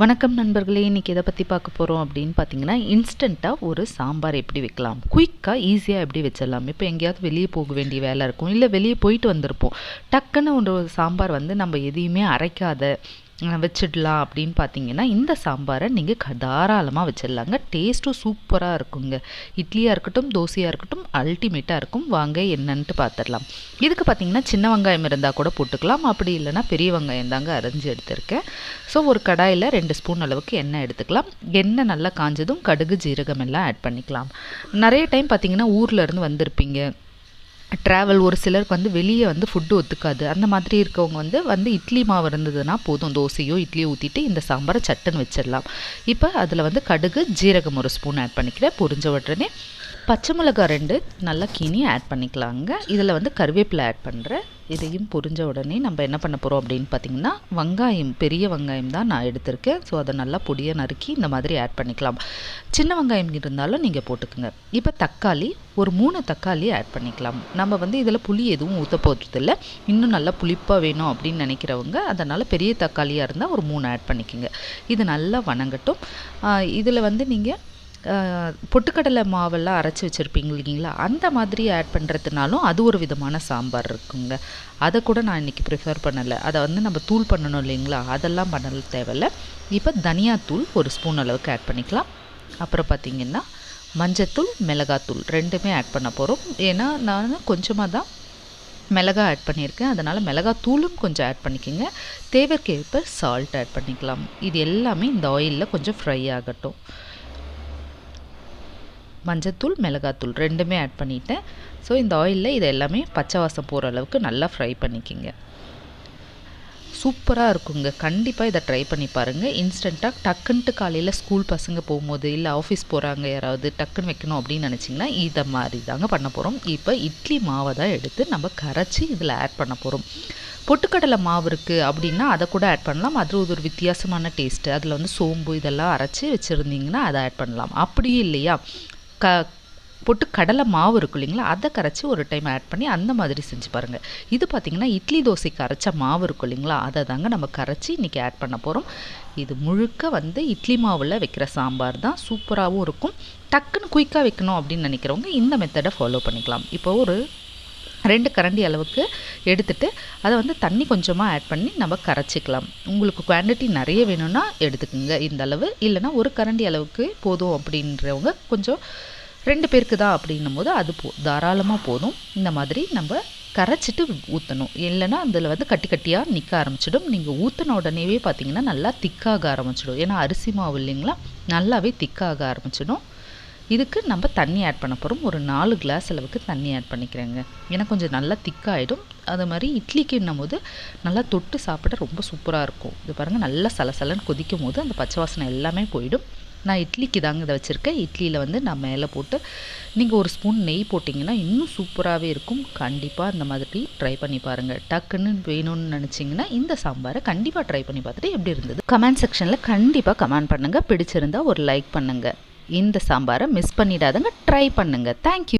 வணக்கம் நண்பர்களே இன்றைக்கி எதை பற்றி பார்க்க போகிறோம் அப்படின்னு பார்த்தீங்கன்னா இன்ஸ்டண்ட்டாக ஒரு சாம்பார் எப்படி வைக்கலாம்? குயிக்காக ஈஸியாக எப்படி வச்சிடலாம்? இப்போ எங்கேயாவது வெளியே போக வேண்டிய வேலை இருக்கும். இல்லை வெளியே போயிட்டு வந்திருப்போம். டக்குன்னு ஒரு சாம்பார் வந்து நம்ம எதையுமே அரைக்காத வச்சிடலாம் அப்படின்னு பார்த்தீங்கன்னா இந்த சாம்பாரை நீங்கள் தாராளமாக வச்சிடலாங்க. டேஸ்ட்டும் சூப்பராக இருக்குங்க. இட்லியாக இருக்கட்டும் தோசையாக இருக்கட்டும் அல்டிமேட்டாக இருக்கும். வாங்க என்னன்ட்டு பார்த்துடலாம் இதுக்கு பார்த்தீங்கன்னா சின்ன வெங்காயம் இருந்தால் கூட போட்டுக்கலாம். அப்படி இல்லைன்னா பெரிய வெங்காயம் தாங்க அரைஞ்சி எடுத்திருக்கேன். ஸோ ஒரு கடாயில் ரெண்டு ஸ்பூன் அளவுக்கு எண்ணெய் எடுத்துக்கலாம். எண்ணெய் நல்லா காஞ்சதும் கடுகு ஜீரகம் எல்லாம் ஆட் பண்ணிக்கலாம். நிறைய டைம் பார்த்தீங்கன்னா ஊரில் இருந்து வந்திருப்பீங்க. ட்ராவல் ஒரு சிலருக்கு வந்து வெளியே வந்து ஃபுட்டு ஒத்துக்காது. அந்த மாதிரி இருக்கவங்க வந்து வந்து இட்லி மாவு இருந்ததுன்னா போதும். தோசையோ இட்லியோ ஊற்றிட்டு இந்த சாம்பாரை சட்டுன்னு வச்சிடலாம். இப்போ அதில் வந்து கடுகு ஜீரகம் ஒரு ஸ்பூன் ஆட் பண்ணிக்கிறேன். புரிஞ்ச உடனே பச்சை மிளகாய் ரெண்டு நல்லா கீனி ஆட் பண்ணிக்கலாங்க. இதில் வந்து கருவேப்பிலை ஆட் பண்ணுறேன் இதையும் புரிஞ்ச உடனே நம்ம என்ன பண்ண போகிறோம் அப்படின்னு பார்த்தீங்கன்னா வெங்காயம் பெரிய வெங்காயம் தான் நான் எடுத்திருக்கேன். ஸோ அதை நல்லா பொடியாக நறுக்கி இந்த மாதிரி ஆட் பண்ணிக்கலாம். சின்ன வெங்காயம் இருந்தாலும் நீங்கள் போட்டுக்குங்க. இப்போ தக்காளி ஒரு மூணு தக்காளி ஆட் பண்ணிக்கலாம். நம்ம வந்து இதில் புளி எதுவும் ஊற்ற போகிறதில்ல இன்னும் நல்லா புளிப்பாக வேணும் அப்படின்னு நினைக்கிறவங்க அதனால் பெரிய தக்காளியாக இருந்தால் ஒரு மூணு ஆட் பண்ணிக்கோங்க. இது நல்லா வணங்கட்டும். இதில் வந்து நீங்கள் பொட்டுக்கடலை மாவெல்லாம் அரைச்சி வச்சுருப்பீங்க இல்லைங்களா? அந்த மாதிரி ஆட் பண்ணுறதுனாலும் அது ஒரு விதமான சாம்பார் இருக்குங்க. அதை கூட நான் இன்றைக்கி ப்ரிஃபர் பண்ணலை. அதை வந்து நம்ம தூள் பண்ணணும் இல்லைங்களா? அதெல்லாம் பண்ணல தேவையில்ல. இப்போ தனியாத்தூள் ஒரு ஸ்பூன் அளவுக்கு ஆட் பண்ணிக்கலாம். அப்புறம் பார்த்திங்கன்னா மஞ்சத்தூள் மிளகாத்தூள் ரெண்டுமே ஆட் பண்ண போகிறோம் ஏன்னா நான் கொஞ்சமாக தான் மிளகா ஆட் பண்ணியிருக்கேன். அதனால் மிளகாத்தூளும் கொஞ்சம் ஆட் பண்ணிக்கோங்க. தேவைக்கேற்ப சால்ட் ஆட் பண்ணிக்கலாம். இது எல்லாமே இந்த ஆயிலில் கொஞ்சம் ஃப்ரை ஆகட்டும். மஞ்சத்தூள் மிளகாத்தூள் ரெண்டுமே ஆட் பண்ணிட்டேன். ஸோ இந்த ஆயிலில் இது எல்லாமே பச்சை வாசம் போகிற அளவுக்கு நல்லா ஃப்ரை பண்ணிக்கிங்க. சூப்பராக இருக்குங்க. கண்டிப்பாக இதை ட்ரை பண்ணி பாருங்கள் இன்ஸ்டண்ட்டாக டக்குன்ட்டு காலையில் ஸ்கூல் பசங்க போகும்போது இல்லை ஆஃபீஸ் போகிறாங்க யாராவது டக்குன்னு வைக்கணும் அப்படின்னு நினச்சிங்கன்னா இதை மாதிரி தாங்க பண்ண போகிறோம் இப்போ இட்லி மாவை தான் எடுத்து நம்ம கரைச்சி இதில் ஆட் பண்ண போகிறோம் பொட்டுக்கடலை மாவு இருக்குது அப்படின்னா அதை கூட ஆட் பண்ணலாம். அது ஒரு வித்தியாசமான டேஸ்ட்டு அதில் வந்து சோம்பு இதெல்லாம் அரைச்சி வச்சுருந்தீங்கன்னா அதை ஆட் பண்ணலாம். அப்படியும் இல்லையா? க போட்டு கடலை மாவு இருக்கும் இல்லைங்களா அதை கரைச்சி ஒரு டைம் ஆட் பண்ணி அந்த மாதிரி செஞ்சு பாருங்கள் இது பார்த்திங்கன்னா இட்லி தோசைக்கு அரைச்ச மாவு இருக்கும் இல்லைங்களா அதை தாங்க நம்ம கரைச்சி இன்றைக்கி ஆட் பண்ண போகிறோம் இது முழுக்க வந்து இட்லி மாவில் வைக்கிற சாம்பார் தான் சூப்பராகவும் இருக்கும். டக்குன்னு குயிக்காக வைக்கணும் அப்படின்னு நினைக்கிறவங்க இந்த மெத்தடை ஃபாலோ பண்ணிக்கலாம். இப்போ ஒரு ரெண்டு கரண்டி அளவுக்கு எடுத்துட்டு அதை வந்து தண்ணி கொஞ்சமாக ஆட் பண்ணி நம்ம கரைச்சிக்கலாம். உங்களுக்கு குவான்டிட்டி நிறைய வேணும்னா எடுத்துக்கோங்க இந்த அளவு. இல்லைனா ஒரு கரண்டி அளவுக்கு போதும் அப்படின்றவங்க கொஞ்சம் ரெண்டு பேருக்கு தான் அப்படின்னும் போது அது போ தாராளமாக போதும். இந்த மாதிரி நம்ம கரைச்சிட்டு ஊற்றணும் இல்லைன்னா அதில் வந்து கட்டி கட்டியாக நிற்க ஆரம்பிச்சிடும். நீங்கள் ஊற்றின உடனேவே பார்த்தீங்கன்னா நல்லா திக்காக ஆரம்பிச்சிடும். ஏன்னா அரிசி மாவு இல்லைங்களா? நல்லாவே திக்காக ஆரம்பிச்சிடும். இதுக்கு நம்ம தண்ணி ஆட் பண்ண போகிறோம் ஒரு நாலு கிளாஸ் அளவுக்கு தண்ணி ஆட் பண்ணிக்கிறேங்க. ஏன்னா கொஞ்சம் நல்லா திக்காகிடும் அது மாதிரி இட்லிக்குன்னும் போது நல்லா தொட்டு சாப்பிட ரொம்ப சூப்பராக இருக்கும். இது பாருங்கள் நல்லா சலசலன்னு கொதிக்கும் போது அந்த பச்சை வாசனை எல்லாமே போயிடும். நான் இட்லிக்கு தாங்க இதை வச்சுருக்கேன். இட்லியில் வந்து நான் மேலே போட்டு நீங்கள் ஒரு ஸ்பூன் நெய் போட்டிங்கன்னா இன்னும் சூப்பராகவே இருக்கும். கண்டிப்பாக இந்த மாதிரி ட்ரை பண்ணி பாருங்கள் டக்குன்னு வேணும்னு நினச்சிங்கன்னா இந்த சாம்பாரை கண்டிப்பாக ட்ரை பண்ணி பார்த்துட்டு எப்படி இருந்தது? கமெண்ட் செக்ஷனில் கண்டிப்பாக கமெண்ட் பண்ணுங்கள் பிடிச்சிருந்தா ஒரு லைக் பண்ணுங்கள் இந்த சாம்பாரை மிஸ் பண்ணிடாதங்க. ட்ரை பண்ணுங்கள் தேங்க்யூ